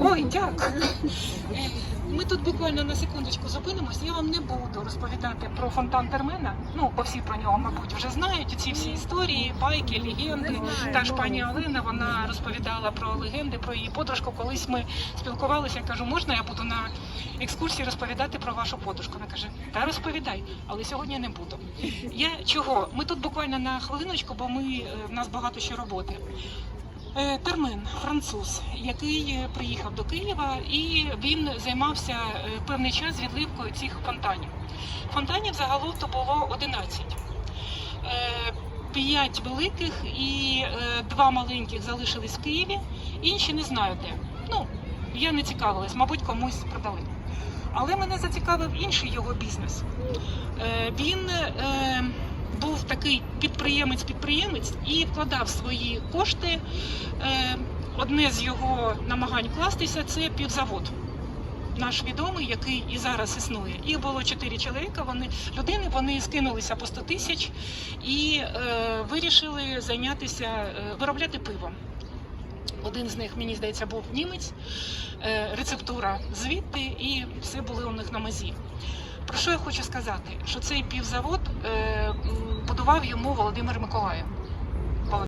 Ой, дякую. Ми тут буквально на секундочку зупинимось. Я вам не буду розповідати про фонтан Термена. Ну, бо всі про нього, мабуть, вже знають. Ці всі історії, байки, легенди. Та ж пані Олена вона розповідала про легенди, про її подружку. Колись ми спілкувалися. Я кажу, можна я буду на екскурсії розповідати про вашу подружку? Вона каже, та розповідай, але сьогодні не буду. Я чого? Ми тут буквально на хвилиночку, бо ми е, в нас багато ще роботи. Е, Термен, француз, який е, приїхав до Києва, і він займався е, певний час відливкою цих фонтанів. Фонтанів загалом то було 11. Е, П'ять великих і два маленьких залишились в Києві, інші не знаю де. Ну, я не цікавилась, мабуть, комусь продали. Але мене зацікавив інший його бізнес. Він такий підприємець-підприємець і вкладав свої кошти. Е, Одне з його намагань вкластися це півзавод. Наш відомий, який і зараз існує. Їх було чотири чоловіка. Вони людини, вони скинулися по 100 тисяч і е, вирішили зайнятися е, виробляти пиво. Один з них, мені здається, був німець, е, рецептура звідти, і все були у них на мазі. Про що я хочу сказати? Що цей півзавод е, м, йому Володимир Миколаїв.